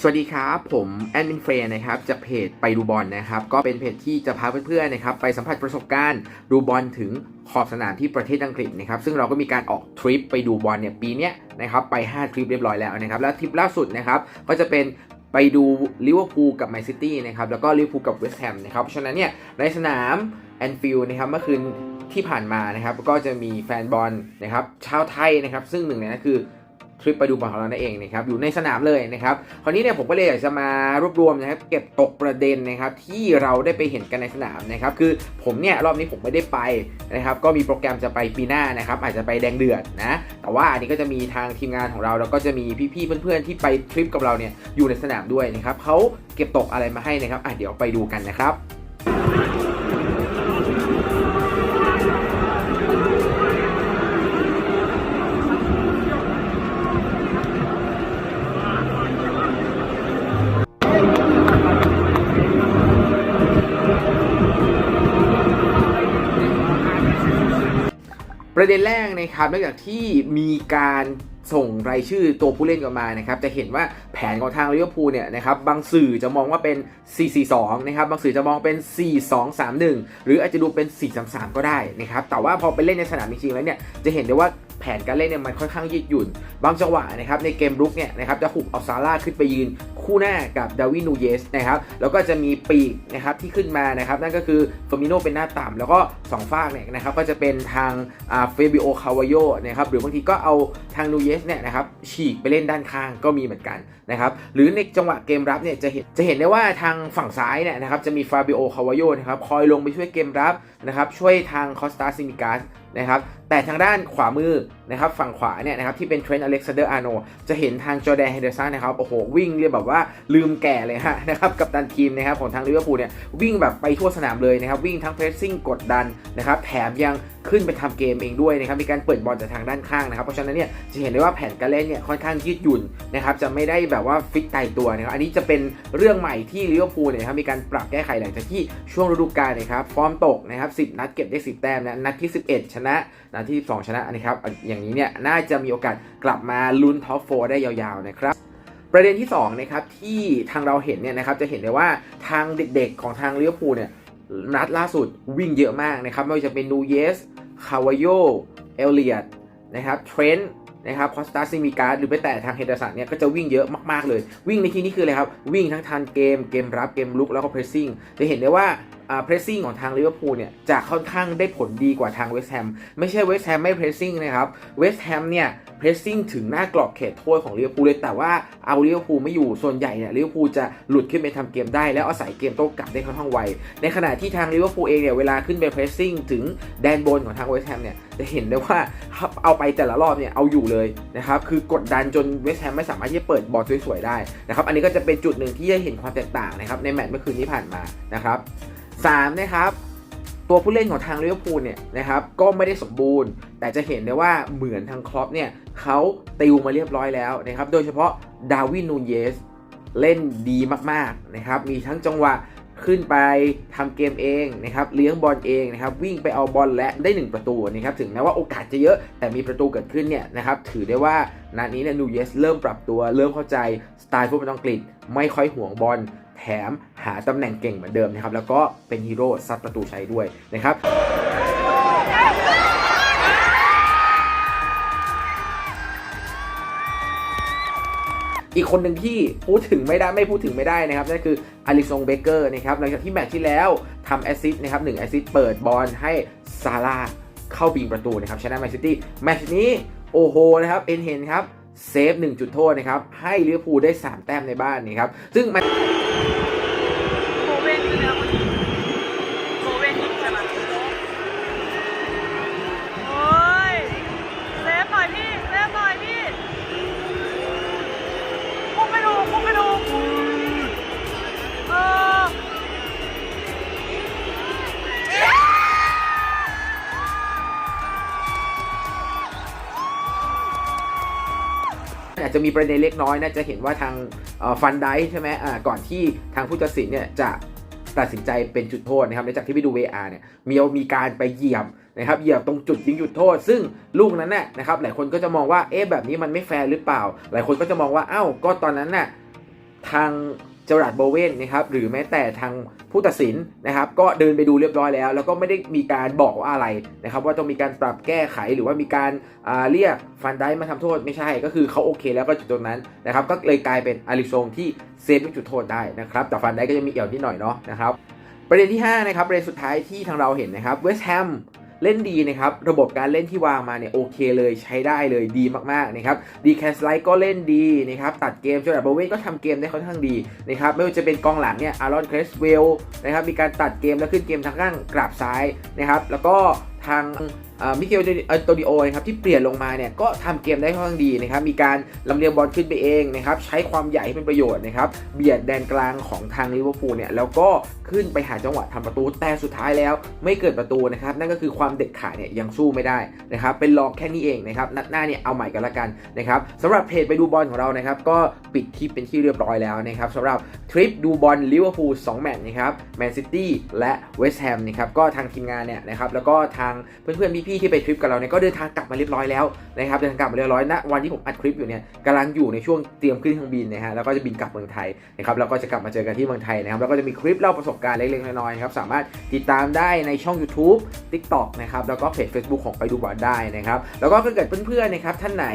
สวัสดีครับผมแอดมินเฟรนนะครับจากเพจไปดูบอลนะครับก็เป็นเพจที่จะพาเพื่อนๆนะครับไปสัมผัสประสบการณ์ดูบอลถึงขอบสนามที่ประเทศอังกฤษนะครับซึ่งเราก็มีการออกทริปไปดูบอลเนี่ยปีนี้นะครับไป 5 ทริปเรียบร้อยแล้วนะครับแล้วทริปล่าสุดนะครับก็จะเป็นไปดูลิเวอร์พูลกับแมนซิตี้นะครับแล้วก็ลิเวอร์พูลกับเวสต์แฮมนะครับเพราะฉะนั้นเนี่ยในสนามแอนฟิลด์นะครับเมื่อคืนที่ผ่านมานะครับก็จะมีแฟนบอลนะครับชาวไทยนะครับซึ่งหนึ่งในนั้นคือ ทริปไปดูบอลของเรานั่นเองนะครับอยู่ในสนามเลยนะครับคราวนี้เนี่ยผมก็เลยอยากจะมารวบรวมนะครับเก็บตกประเด็นนะครับที่เราได้ไปเห็นกันในสนามนะครับคือผมเนี่ยรอบนี้ผมไม่ได้ไปนะครับก็มีโปรแกรมจะไปปีหน้านะครับอาจจะไปแดงเดือดนะแต่ว่าอันนี้ก็จะมีทางทีมงานของเรา แล้วก็จะมีพี่ๆเพื่อนๆที่ไปทริปกับเราเนี่ยอยู่ในสนามด้วยนะครับเขาเก็บตกอะไรมาให้นะครับอะเดี๋ยวไปดูกันนะครับ ประเด็นแรกนะครับนอกจากที่มีการ ส่งรายชื่อตัวผู้เล่นกันมานะครับจะเห็นว่าแผนของทางลิเวอร์พูลเนี่ยนะครับบางสื่อจะมองว่าเป็น 4-4-2 นะครับบางสื่อจะมองเป็น 4-2-3-1 หรืออาจจะดูเป็น 4-3-3 ก็ได้นะครับแต่ว่าพอไปเล่นในสนามจริงๆแล้วเนี่ยจะเห็นได้ว่าแผนการเล่นเนี่ยมันค่อนข้างยืดหยุ่น บางจังหวะนะครับในเกมรุกเนี่ยนะครับจะหุบเอาซาร่าขึ้นไปยืนคู่หน้ากับดาวินูเยสนะครับแล้วก็จะมีปีกนะครับที่ขึ้นมานะครับนั่นก็คือเฟอร์มิโนเป็นหน้าต่ำแล้วก็สองฝากเนี่ยนะครับก็จะเป็นทางเฟบิโอคาวาโยนะครับหรือบางทีก็เอาทางนูเยสเนี่ยนะครับฉีกไปเล่นด้านข้างก็มีเหมือนกันนะครับหรือในจังหวะเกมรับเนี่ยจะเห็นจะเห็นได้ว่าทางฝั่งซ้ายเนี่ยนะครับจะมีฟาบิโอคาวาโยนะครับคอยลงไปช่วยเกมรับนะครับช่วยทางคอสตาซิมิกัส นะครับแต่ทางด้านขวามือนะครับฝั่งขวาเนี่ยนะครับที่เป็นเทรนต์อเล็กซานเดอร์อาร์โนจะเห็นทางจอแดนเฮเดอร์สันนะครับโอ้โหวิ่งเรียกแบบว่าลืมแก่เลยฮะนะครับกับตันทีมนะครับของทางลิเวอร์พูลเนี่ยวิ่งแบบไปทั่วสนามเลยนะครับวิ่งทั้งเพรสซิ่งกดดันนะครับแถมยังขึ้นไปทำเกมเองด้วยนะครับมีการเปิดบอลจากทางด้านข้างนะครับเพราะฉะนั้นเนี่ยจะเห็นได้ว่าแผนการเล่นเนี่ยค่อนข้างยืดหยุ่นนะครับจะไม่ได้แบบว่าฟิกตายตัวนะครับอันนี้จะเป็นเรื่องใหม่ที่ลิเวอร์พูลเนี่ยนะครับมีการปรับแก้ไขหลังจากที่ช่วงฤดูกาลนะครับฟอร์มตกนะครับ10 นัดเก็บได้ 10 แต้มนะนัดที่ 11ชนะนะนาที่12ชนะนะครับอย่างนี้เนี่ยน่าจะมีโอกาสกลับมาลุ้นท็อปโฟได้ยาวๆนะครับประเด็นที่2นะครับที่ทางเราเห็นเนี่ยนะครับจะเห็นได้ว่าทางเด็กๆของทางเลี้ยวภูเนี่ยนัดล่าสุดวิ่งเยอะมากนะครับไม่ว่าจะเป็นนูเยสคาวาโยเอลเลียดนะครับเทรนต์ นะครับคอสตาซิมิการหรือไปแต่ทางเฮดสันเนี่ยก็จะวิ่งเยอะมากๆเลย วิ่งในที่นี้คืออะไรครับ วิ่งทั้งทันเกมเกมรับเกมลุกแล้วก็เพรสซิ่งจะเห็นได้ว่าอ่าเพรสซิ่งของทางลิเวอร์พูลเนี่ยจะค่อนข้างได้ผลดีกว่าทางเวสต์แฮมไม่ใช่เวสต์แฮมไม่เพรสซิ่งนะครับเวสต์แฮมเนี่ย เพรสซิ่งถึงหน้ากรอบเขตโทษของลิเวพูเลยแต่ว่าเอาลิเวพูไม่อยู่ส่วนใหญ่เนี่ยลิเวพูจะหลุดขึ้นไปทำเกมได้ แล้วอาศัยเกมโต้กลับได้ค่อนข้างไว ในขณะที่ทางลิเวพูเองเนี่ยเวลาขึ้นไปเพรสซิ่งถึงแดนบนของทางเวสต์แฮมเนี่ยจะเห็นได้ว่าเอาไปแต่ละรอบเนี่ยเอาอยู่เลยนะครับคือกดดันจนเวสต์แฮมไม่สามารถที่จะเปิดบอลสวยๆได้นะครับอันนี้ก็จะเป็นจุดหนึ่งที่จะเห็นความแตกต่างนะครับในแมตช์เมื่อคืนที่ผ่านมานะครับสามนะครับ ตัวผู้เล่นของทางลิเวอร์พูลเนี่ยนะครับก็ไม่ได้สมบูรณ์ แต่จะเห็นได้ว่าเหมือนทางครอปเนี่ยเขาติวมาเรียบร้อยแล้วนะครับโดยเฉพาะดาวินนูนเยสเล่นดีมากๆนะครับมีทั้งจังหวะขึ้นไปทำเกมเองนะครับเลี้ยงบอลเองนะครับวิ่งไปเอาบอลและได้ 1 ประตูนะครับถึงแม้ว่าโอกาสจะเยอะแต่มีประตูเกิดขึ้นเนี่ยนะครับถือได้ว่านัดนี้เนี่ยนูเยสเริ่มปรับตัว เริ่มเข้าใจสไตล์ฟุตบอลอังกฤษ ไม่ค่อยห่วงบอล แถมหาตำแหน่งเก่งเหมือนเดิมนะครับ แล้วก็เป็นฮีโร่ซัดประตูใช้ด้วยนะครับอีกคนหนึ่งที่พูดถึงไม่ได้ไม่พูดถึงไม่ได้นะครับนั่นคืออลิซงเบเกอร์นะครับหลังจากที่แมตช์ที่แล้วทำแอซิสต์นะครับหนึ่งแอซิสต์เปิดบอลให้ซาร่าเข้าบิงประตูนะครับชนะแมนซิตี้แมตช์นี้โอ้โหนะครับเอ็นเห็นครับเซฟหนึ่งจุดโทษนะครับให้ลิเวอร์พูลได้ 3 แต้มในบ้านนี่ครับซึ่งมัน อาจจะมีประเด็นเล็กน้อยนะจะเห็นว่าทางฟันไดใช่ไหมก่อนที่ทางผู้ตัดสินเนี่ยจะตัดสินใจเป็นจุดโทษนะครับหลังจากที่ไปดู VR เนี่ยมีมีการไปเหยียบนะครับเหยียบตรงจุดยิงหยุดโทษ ซึ่งลูกนั้นน่ะนะครับหลายคนก็จะมองว่าเอ๊ะแบบนี้มันไม่แฟร์หรือเปล่า หลายคนก็จะมองว่าอ้าวก็ตอนนั้นน่ะทาง เจอราร์ดโบเวนนะครับหรือแม้แต่ทางผู้ตัดสินนะครับก็เดินไปดูเรียบร้อยแล้ว แล้วก็ไม่ได้มีการบอกว่าอะไรนะครับว่าต้องมีการปรับแก้ไขหรือว่ามีการเรียกฟันได้มาทำโทษไม่ใช่ก็คือเขาโอเค แล้วก็จุดตรงนั้นนะครับก็เลยกลายเป็นอาริซงที่เซฟลูกจุดโทษได้นะครับแต่ฟันได้ก็ยังมีเอี่ยวนิดหน่อยเนาะนะครับประเด็นที่5นะครับประเด็นสุดท้ายที่ทางเราเห็นนะครับเวสต์แฮม เล่นดีนะครับ ระบบการเล่นที่วางมาเนี่ยโอเคเลยใช้ได้เลยดีมากๆนะครับดีแคสไลท์ก็เล่นดีนะครับตัดเกมจนแบบโบเวนก็ทำเกมได้ค่อนข้างดีนะครับไม่ว่าจะเป็นกองหลังเนี่ยอารอนเครสเวลนะครับมีการตัดเกมแล้วขึ้นเกมทางข้างกราบซ้ายนะครับแล้วก็ ทางมิเกลโตดิโอนะครับที่เปลี่ยนลงมาเนี่ยก็ทำเกมได้ค่อนข้างดีนะครับมีการลำเลียงบอลขึ้นไปเองนะครับใช้ความใหญ่ให้เป็นประโยชน์นะครับเบียดแดนกลางของทางลิเวอร์พูลเนี่ยแล้วก็ขึ้นไปหาจังหวะทำประตูแต่สุดท้ายแล้วไม่เกิดประตูนะครับนั่นก็คือความเด็ดขาดเนี่ยยังสู้ไม่ได้นะครับเป็นรองแค่นี้เองนะครับนัดหน้าเนี่ยเอาใหม่กันละกันนะครับสำหรับเพจไปดูบอลของเรานะครับก็ปิดที่เป็นที่เรียบร้อยแล้วนะครับสำหรับทริปดูบอลลิเวอร์พูล2แมตช์นะครับแมนซิตี้และเวสต์แฮมนะครับก็ทางทีมงานเนี่ยนะครับแล้วก็ทางเพื่อนๆพี่ๆที่ไปทริปกับเราเนี่ยก็เดินทางกลับมาเรียบร้อยแล้วนะครับเดินทางกลับมาเรียบร้อยณวันที่ผมอัดคลิปอยู่เนี่ยกำลังอยู่ในช่วงเตรียมขึ้นเครื่องบินนะฮะแล้วก็จะบินกลับเมืองไทยนะครับแล้วก็จะกลับมาเจอกันที่เมืองไทยนะครับแล้วก็จะมีคลิปเล่าประสบการณ์เล็กๆน้อยๆครับสามารถติดตามได้ในช่อง YouTube TikTok นะครับแล้วก็เพจ Facebook ของไปดูบอลได้นะครับแล้วก็ถ้าเกิดเพื่อนๆนะครับท่านไหน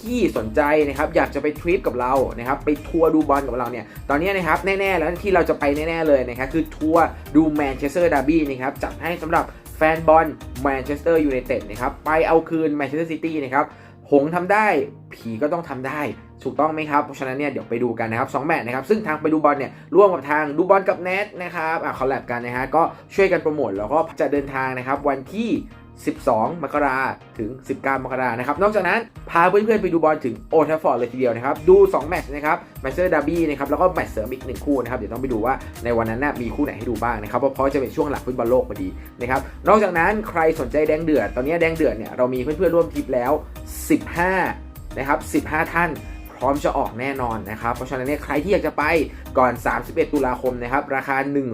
ที่สนใจนะครับอยากจะไปทริปกับเรานะครับไปทัวร์ดูบอลกับเราเนี่ยตอนนี้นะครับแน่ๆแล้วที่เราจะไปแน่ๆเลยนะครับคือทัวร์ดูแมนเชสเตอร์ดาร์บี้นะครับจัดให้สำหรับ แฟนบอลแมนเชสเตอร์ยูไนเต็ดนะครับไปเอาคืนแมนเชสเตอร์ซิตี้นะครับหงส์ทำได้ผีก็ต้องทำได้ถูกต้องไหมครับ เพราะฉะนั้นเนี่ยเดี๋ยวไปดูกันนะครับสองแมตช์นะครับ ซึ่งทางไปดูบอลเนี่ยร่วมกับทางดูบอลกับเน็ตนะครับอะคอลแลบกันนะฮะก็ช่วยกันโปรโมทแล้วก็จะเดินทางนะครับวันที่ 12 มกราถึง 19 มกรานะครับ นอกจากนั้น พาเพื่อนๆ ไปดูบอลถึงโอทัฟฟอร์ดเลยทีเดียวนะครับ ดู 2 แมตช์นะครับแมตช์เซอร์ดาร์บี้นะครับ แล้วก็แมตช์เสริมอีกหนึ่งคู่นะครับ เดี๋ยวต้องไปดูว่าในวันนั้นน่ะมีคู่ไหนให้ดูบ้างนะครับเพราะเพราะจะเป็นช่วงหลังฟุตบอลโลกพอดีนะครับ นอกจากนั้นใครสนใจแดงเดือด ตอนนี้แดงเดือดเนี่ยเรามีเพื่อนๆร่วมทริปแล้ว 15 นะครับ 15 ท่าน พร้อมจะออกแน่นอนนะครับ เพราะฉะนั้นเนี่ยใครที่อยากจะไปก่อน 31 ตุลาคมนะครับ ราคา1 8 9 0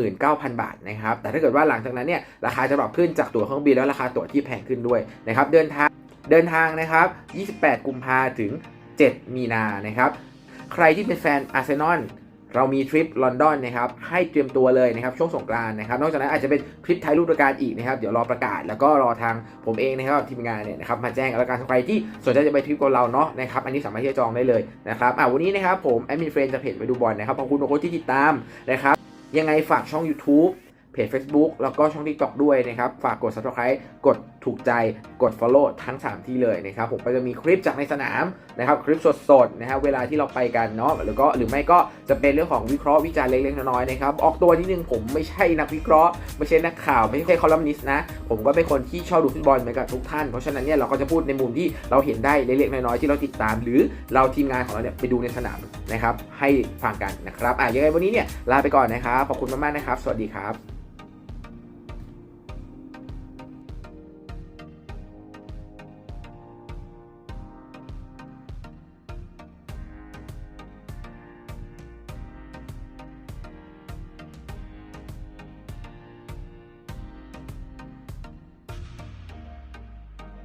0 0 บาทนะครับ แต่ถ้าเกิดว่าหลังจากนั้นเนี่ยราคาจะปรับขึ้นจากตั๋วเครื่องบินแล้วราคาตั๋วที่แพงขึ้นด้วยนะครับ เดินทางเดินทางนะครับ 28 กุมภาถึง 7 มีนานะครับ ใครที่เป็นแฟนอาร์เซนอล เรามีทริปลอนดอนนะครับให้เตรียมตัวเลยนะครับช่วงสงกรานต์นะครับนอกจากนั้นอาจจะเป็นทริปท้ายฤดูกาลอีกนะครับเดี๋ยวรอประกาศแล้วก็รอทางผมเองนะครับทีมงานเนี่ยนะครับมาแจ้งแล้วกันใครที่สนใจจะไปทริปกับเราเนาะนะครับอันนี้สามารถที่จะจองได้เลยนะครับอ่าวันนี้นะครับผมแอดมินเฟรนจะเพจไปดูบอลนะครับขอบคุณทุกคนที่ติดตามนะครับยังไงฝากช่อง YouTube เพจ Facebook แล้วก็ช่อง TikTok ด้วยนะครับฝากกด Subscribe กด ถูกใจกด Follow ทั้ง 3 ที่เลยนะครับผมก็จะมีคลิปจากในสนามนะครับคลิปสดๆนะครับเวลาที่เราไปกันเนาะหรือก็หรือไม่ก็จะเป็นเรื่องของวิเคราะห์วิจารณ์เล็กๆน้อยๆนะครับออกตัวนิดนึงผมไม่ใช่นักวิเคราะห์ ไม่ใช่นักข่าวไม่ใช่คอลัมนิสต์นะ ผมก็เป็นคนที่ชอบดูฟุตบอลเหมือนกับทุกท่านเพราะฉะนั้นเนี่ยเราก็จะพูดในมุมที่เราเห็นได้เล็กๆน้อยๆที่เราติดตาม หรือเราทีมงานของเราเนี่ยไปดูในสนามนะครับให้ฟังกันนะครับอะยังไงวันนี้เนี่ยลาไปก่อนนะครับขอบคุณมากๆนะครับ สวัสดีครับ